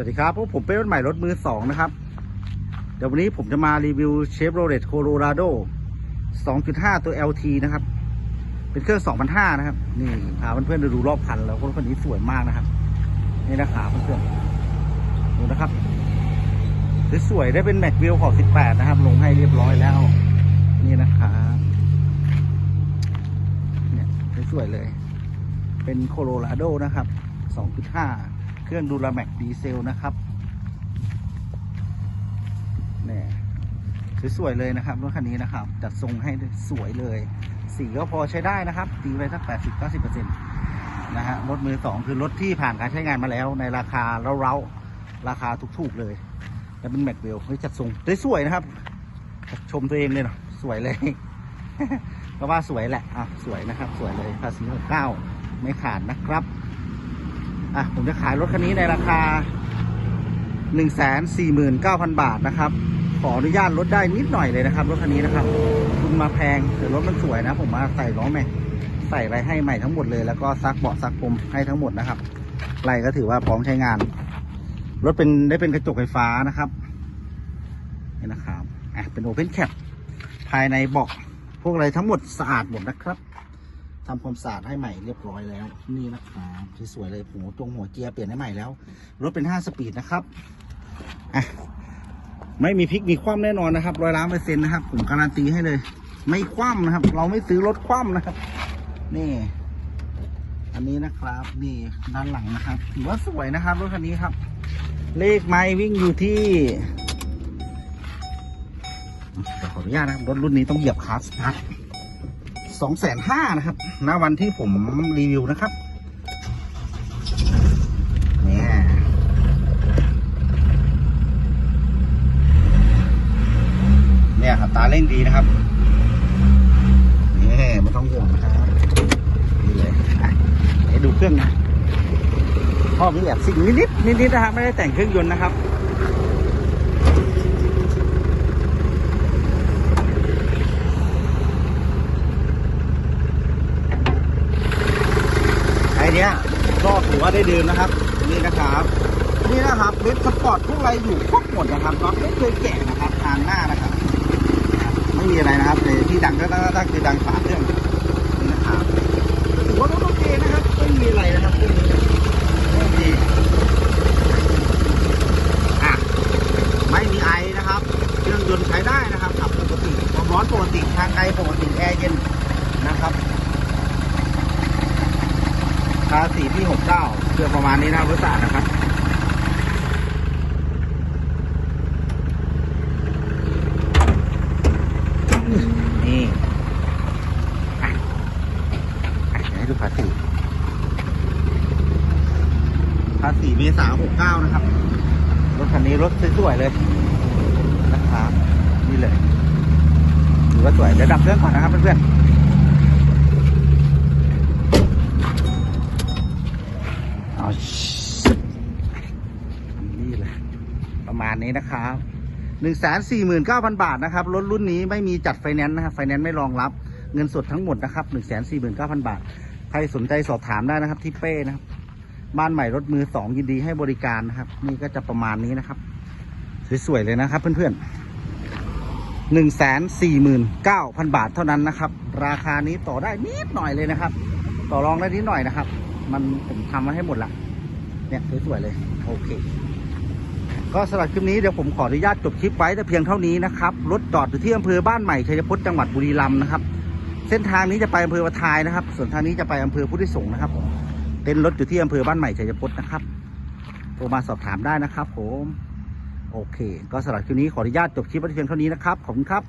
วัสดีครับพวกผมเป็นรถใหม่รถมือสองนะครับ เดี๋ยววันนี้ผมจะมารีวิวเชฟโรเลตโคโลราโด2.5 ตัว LT นะครับ เป็นเครื่อง 2,500 นะครับ นี่พาเพื่อนๆดูรอบคันแล้วคนคนนี้สวยมากนะครับ นี่นะครับเพื่อนๆดูนะครับสวยได้เป็นแม็กวิลขอบ18 นะครับ ลงให้เรียบร้อยแล้ว นี่นะครับเนี่ยสวยเลย เป็นโคโลราโดนะครับ 2.5 เครื่องดูราแม็กดีเซลนะครับนี่สวยๆเลยนะครับรถคันนี้นะครับ จัดทรงให้สวยเลย สีก็พอใช้ได้นะครับ ตีไปสัก 80-90%นะฮะรถมือสองคือรถที่ผ่านการใช้งานมาแล้ว ในราคาเร้าๆราคาถูกๆเลยแล้วเป็นแม็กเวลจัดทรงได้สวยนะครับ ชมตัวเองเลยเนาะสวยเลยก็ว่าสวยแหละอะสวยนะครับ สวยเลยภาษีหกเก้าไม่ขาดนะครับ อะผมจะขายรถคันนี้ในราคา 149,000 บาทนะครับ ขออนุญาตลดได้นิดหน่อยเลยนะครับ รถคันนี้นะครับ คุณมาแพงแต่รถมันสวยนะ ผมมาใส่ล้อแม็กใส่อะไรให้ใหม่ทั้งหมดเลย แล้วก็ซักเบาะซักพรมให้ทั้งหมดนะครับไรก็ถือว่าพร้อมใช้งาน รถเป็นได้เป็นกระจกไฟฟ้านะครับนี่นะครับอะเป็นโอเพนแคปภายในเบาะพวกอะไรทั้งหมดสะอาดหมดนะครับ ทำความสะอาดให้ใหม่เรียบร้อยแล้ว นี่นะครับสวยเลยหัวตรงหัวเกียร์เปลี่ยนให้ใหม่แล้วรถเป็น 5 สปีดนะครับอะไม่มีพลิกมีคว่ำแน่นอนนะครับร้อยล้านเปอร์เซ็นต์นะครับ ผมการันตีให้เลย ไม่คว่ำนะครับ เราไม่ซื้อรถคว่ำนะครับ นี่ อันนี้นะครับ นี่ด้านหลังนะครับถือว่าสวยนะครับรถคันนี้ครับ เลขไม้วิ่งอยู่ที่ขออนุญาตนะครับรถรุ่นนี้ต้องเหยียบคาสตาร์ท สองแสนห้านะครับณวันที่ผมรีวิวนะครับเนี่ยเนี่ยครับตาเร่งดีนะครับนี่ไม่ต้องห่วงนะครับนี่เลยให้ดูเครื่องนะพ่อมีแอบสิ่งนิดๆนิดๆนะครับ ไม่ได้แต่งเครื่องยนต์นะครับ นี้ยก็ถือว่าได้ดื่มนะครับ นี่นะครับนี่นะครับเบสสปอร์ตพวกอะไรอยู่ครบหมดนะครับน็อตไม่เคยแกะนะครับทางหน้านะครับ ไม่มีอะไรนะครับแต่ที่ดังก็ตั้งคือดังฝาเครื่องนี่นะครับถือว่ารถโอเคนะครับไม่มีอะไรนะครับเครื่องนี้โอเคอะไม่มีไอนะครับเครื่องยนต์ใช้ได้นะครับขับปกติความร้อนปกติทางไกลปกติแอร์เย็นนะครับ ภาษีที่หกเก้าเพื่อประมาณนี้นะบริษัทนะครับนี่ให้ดูภาษีภาษีเมษาหกเก้านะครับ รถคันนี้รถสวยๆเลยนะครับนี่เลยถือว่าสวยเดี๋ยวดับเครื่องก่อนนะครับเพื่อนๆ เอานี่เลยประมาณ นี้นะครับหนึ่งแสนสี่หมื่นเก้าพันบาทนะครับรถรุ่นนี้ไม่มีจัดไฟแนนซ์นะครับไฟแนนซ์ไม่รองรับเงินสดทั้งหมดนะครับหนึ่งแสนสี่หมื่นเก้าพันบาท ใครสนใจสอบถามได้นะครับที่เป้นะครับ บ้านใหม่รถมือสองยินดีให้บริการนะครับ นี่ก็จะประมาณนี้นะครับ สวยๆเลยนะครับ เพื่อนๆหนึ่งแสนสี่หมื่นเก้าพันบาทเท่านั้นนะครับ ราคานี้ต่อได้นิดหน่อยเลยนะครับ ต่อรองได้นิดหน่อยนะครับ มันผมทำมาให้หมดละเนี่ยสวยๆเลย โอเค ก็สำหรับคลิปนี้เดี๋ยวผมขออนุญาตจบคลิปไว้แต่เพียงเท่านี้นะครับ รถจอดอยู่ที่อำเภอบ้านใหม่ชัยพจน์จังหวัดบุรีรัมย์นะครับ เส้นทางนี้จะไปอำเภอวะทายนะครับ ส่วนทางนี้จะไปอำเภอพุทธิสงฆ์นะครับผมเต้นรถอยู่ที่อำเภอบ้านใหม่ชัยพจน์นะครับโทรมาสอบถามได้นะครับ ผม โอเค ก็สำหรับคลิปนี้ขออนุญาตจบคลิปไว้เพียงเท่านี้นะครับ ขอบคุณครับ